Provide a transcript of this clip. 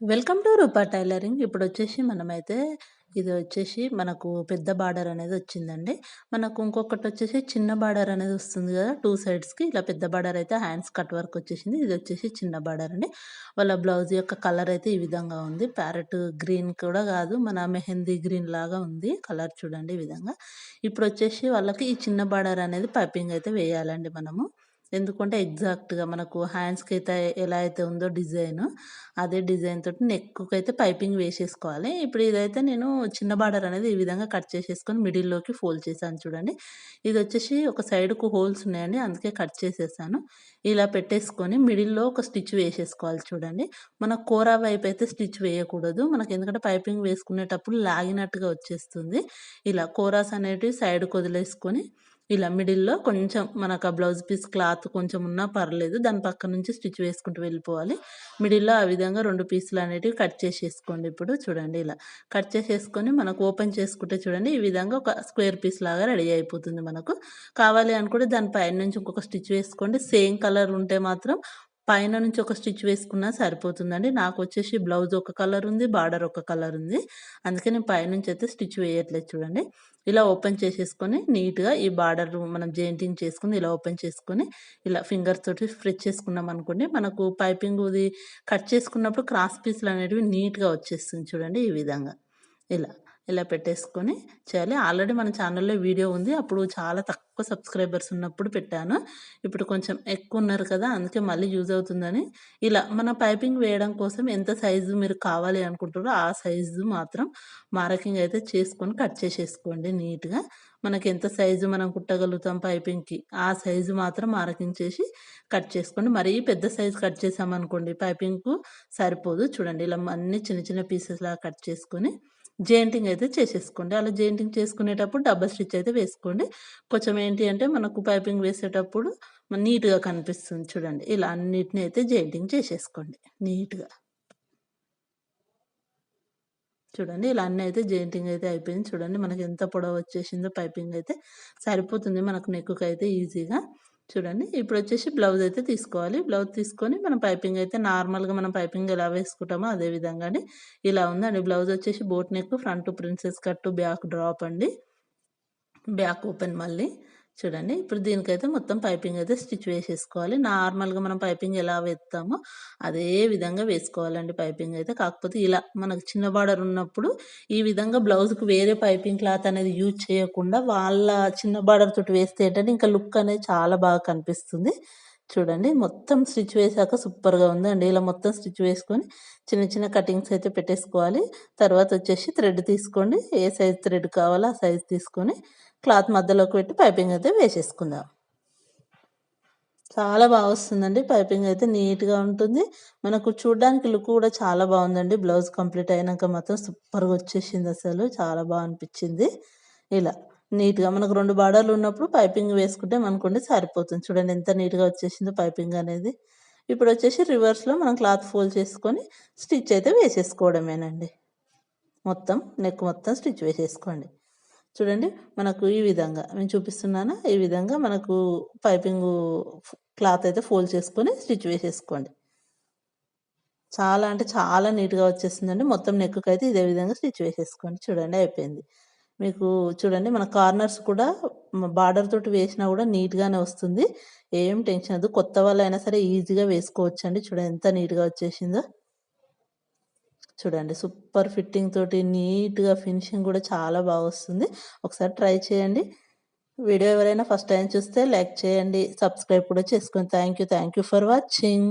Welcome to Roopa tailoring. ఇప్పుడు వచ్చేసి మనమైతే ఇది వచ్చేసి మనకు పెద్ద బార్డర్ అనేది వచ్చిందండి. మనకు ఇంకొకటి వచ్చేసి చిన్న బార్డర్ అనేది వస్తుంది కదా! టూ సైడ్స్‌కి ఇలా పెద్ద బార్డర్ అయితే హ్యాండ్స్ కట్ వర్క్ వచ్చేసింది. ఇది వచ్చేసి చిన్న బార్డర్ అండి. వాళ్ళ బ్లౌజ్ యొక్క కలర్ అయితే ఈ విధంగా ఉంది. ప్యారెట్ గ్రీన్ కూడా కాదు. మన మెహందీ గ్రీన్ లాగా ఉంది. కలర్ చూడండి ఈ విధంగా. ఇప్పుడు వచ్చేసి వాళ్ళకి ఈ చిన్న బార్డర్ అనేది పైపింగ్ అయితే వేయాలండి మనము. ఎందుకంటే ఎగ్జాక్ట్‌గా మనకు హ్యాండ్స్‌కి అయితే ఎలా అయితే ఉందో డిజైన్ అదే డిజైన్ తోటి నెక్కు అయితే పైపింగ్ వేసేసుకోవాలి. ఇప్పుడు ఇదైతే నేను చిన్న బార్డర్ అనేది ఈ విధంగా కట్ చేసేసుకొని మిడిల్‌లోకి ఫోల్డ్ చేశాను చూడండి. ఇది వచ్చేసి ఒక సైడ్‌కు హోల్స్ ఉన్నాయండి. అందుకే కట్ చేసేసాను. ఇలా పెట్టేసుకొని మిడిల్‌లో ఒక స్టిచ్ వేసేసుకోవాలి చూడండి. మన కూర వైపు అయితే స్టిచ్ వేయకూడదు. మనకి ఎందుకంటే పైపింగ్ వేసుకునేటప్పుడు లాగినట్టుగా వచ్చేస్తుంది. ఇలా కోరాస్ అనేటివి సైడ్‌కి వదిలేసుకొని ఇలా మిడిల్‌లో కొంచెం మనకు ఆ బ్లౌజ్ పీస్ క్లాత్ కొంచెం ఉన్నా పర్లేదు. దాని పక్క నుంచి స్టిచ్ వేసుకుంటూ వెళ్ళిపోవాలి. మిడిల్‌లో ఆ విధంగా రెండు పీసులు అనేటివి కట్ చేసేసుకోండి ఇప్పుడు చూడండి ఇలా. కట్ చేసేసుకొని మనకు ఓపెన్ చేసుకుంటే చూడండి ఈ విధంగా ఒక స్క్వేర్ పీస్ లాగా రెడీ అయిపోతుంది మనకు. కావాలి అనుకుంటే దాని పైన నుంచి ఇంకొక స్టిచ్ వేసుకోండి. సేమ్ కలర్ ఉంటే మాత్రం పైన నుంచి ఒక స్టిచ్ వేసుకున్నా సరిపోతుందండి. నాకు వచ్చేసి బ్లౌజ్ ఒక కలర్ ఉంది. బార్డర్ ఒక కలర్ ఉంది. అందుకే నేను పైనుంచి అయితే స్టిచ్ వేయట్లేదు చూడండి. ఇలా ఓపెన్ చేసేసుకొని నీట్‌గా ఈ బార్డర్ మనం జెయింటింగ్ చేసుకుని ఇలా ఓపెన్ చేసుకొని ఇలా ఫింగర్స్ తోటి స్ట్రెచ్ చేసుకున్నాం అనుకోండి మనకు పైపింగుది కట్ చేసుకున్నప్పుడు క్రాస్ పీస్‌లు అనేటివి నీట్‌గా వచ్చేస్తుంది చూడండి ఈ విధంగా. ఇలా. ఇలా పెట్టేసుకొని చేయాలి. ఆల్రెడీ మన ఛానల్‌లో వీడియో ఉంది. అప్పుడు చాలా తక్కువ సబ్స్క్రైబర్స్ ఉన్నప్పుడు పెట్టాను. ఇప్పుడు కొంచెం ఎక్కువ ఉన్నారు కదా! అందుకే మళ్ళీ యూజ్ అవుతుందని ఇలా మన పైపింగ్ వేయడం కోసం ఎంత సైజు మీరు కావాలి అనుకుంటారో ఆ సైజు మాత్రం మార్కింగ్ అయితే చేసుకొని కట్ చేసేసుకోండి నీట్‌గా. మనకి ఎంత సైజు మనం కుట్టగలుగుతాం పైపింగ్‌కి ఆ సైజు మాత్రం మార్కింగ్ చేసి కట్ చేసుకోండి. మరీ పెద్ద సైజు కట్ చేసామనుకోండి పైపింగ్‌కు సరిపోదు. చూడండి ఇలా అన్ని చిన్న చిన్న పీసెస్‌లాగా కట్ చేసుకొని జెయింటింగ్ అయితే చేసేసుకోండి. అలా జెయింటింగ్ చేసుకునేటప్పుడు డబ్బా స్టిచ్ అయితే వేసుకోండి. కొంచెం ఏంటి అంటే మనకు పైపింగ్ వేసేటప్పుడు నీట్‌గా కనిపిస్తుంది చూడండి. ఇలా అన్నిటిని అయితే జెయింటింగ్ చేసేసుకోండి నీట్‌గా. చూడండి ఇలా అన్నీ అయితే జెయింటింగ్ అయితే అయిపోయింది. చూడండి మనకి ఎంత పొడవు వచ్చేసిందో పైపింగ్ అయితే సరిపోతుంది మనకు నెక్కుకి అయితే ఈజీగా. చూడండి ఇప్పుడు వచ్చేసి బ్లౌజ్ అయితే తీసుకోవాలి. బ్లౌజ్ తీసుకొని మనం పైపింగ్ అయితే నార్మల్‌గా మనం పైపింగ్ ఎలా వేసుకుంటామో అదే విధంగానే ఇలా ఉందండి. బ్లౌజ్ వచ్చేసి boat neck, front princess cut back drop అండి. బ్యాక్ ఓపెన్ మళ్ళీ. చూడండి ఇప్పుడు దీనికైతే మొత్తం పైపింగ్ అయితే స్టిచ్ వేసేసుకోవాలి. నార్మల్‌గా మనం పైపింగ్ ఎలా వేస్తామో అదే విధంగా వేసుకోవాలండి పైపింగ్ అయితే. కాకపోతే ఇలా మనకు చిన్న బార్డర్ ఉన్నప్పుడు ఈ విధంగా బ్లౌజ్‌కి వేరే పైపింగ్ క్లాత్ అనేది యూజ్ చేయకుండా వాళ్ళ చిన్న బార్డర్ తోటి వేస్తే ఏంటంటే ఇంకా లుక్ అనేది చాలా బాగా కనిపిస్తుంది. చూడండి మొత్తం స్టిచ్ వేసాక సూపర్‌గా ఉందండి. ఇలా మొత్తం స్టిచ్ వేసుకొని చిన్న చిన్న కటింగ్స్ అయితే పెట్టేసుకోవాలి. తర్వాత వచ్చేసి థ్రెడ్ తీసుకోండి. ఏ సైజ్ థ్రెడ్ కావాలో ఆ సైజ్ తీసుకొని క్లాత్ మధ్యలోకి పెట్టి పైపింగ్ అయితే వేసేసుకుందాం. చాలా బాగా వస్తుందండి. పైపింగ్ అయితే నీట్‌గా ఉంటుంది. మనకు చూడడానికి లుక్ కూడా చాలా బాగుందండి. బ్లౌజ్ కంప్లీట్ అయినాక మాత్రం సూపర్‌గా వచ్చేసింది అసలు. చాలా బాగా అనిపించింది. ఇలా నీట్‌గా మనకు రెండు బార్డర్‌లు ఉన్నప్పుడు పైపింగ్ వేసుకుంటే మనకుండి సరిపోతుంది. చూడండి ఎంత నీట్‌గా వచ్చేసిందో పైపింగ్ అనేది. ఇప్పుడు వచ్చేసి రివర్స్‌లో మనం క్లాత్ ఫోల్డ్ చేసుకొని స్టిచ్ అయితే వేసేసుకోవడమేనండి. మొత్తం నెక్ మొత్తం స్టిచ్ వేసేసుకోండి. చూడండి మనకు ఈ విధంగా నేను చూపిస్తున్నానా? ఈ విధంగా మనకు పైపింగు క్లాత్ అయితే ఫోల్డ్ చేసుకొని స్టిచ్ వేసేసుకోండి. చాలా అంటే చాలా నీట్‌గా వచ్చేసిందండి. మొత్తం నెక్కుకి అయితే ఇదే విధంగా స్టిచ్ వేసేసుకోండి. చూడండి అయిపోయింది. మీకు చూడండి మన కార్నర్స్ కూడా బార్డర్ తోటి వేసినా కూడా నీట్‌గానే వస్తుంది. ఏం టెన్షన్ వద్దు. కొత్త వాళ్ళైనా సరే ఈజీగా వేసుకోవచ్చండి. చూడండి ఎంత నీట్‌గా వచ్చేసిందో. చూడండి సూపర్ ఫిట్టింగ్ తోటి నీట్‌గా ఫినిషింగ్ కూడా చాలా బాగా వస్తుంది. ఒకసారి ట్రై చేయండి. వీడియో ఎవరైనా ఫస్ట్ టైం చూస్తే లైక్ చేయండి. సబ్స్క్రైబ్ కూడా చేసుకోండి. Thank you. Thank you for watching.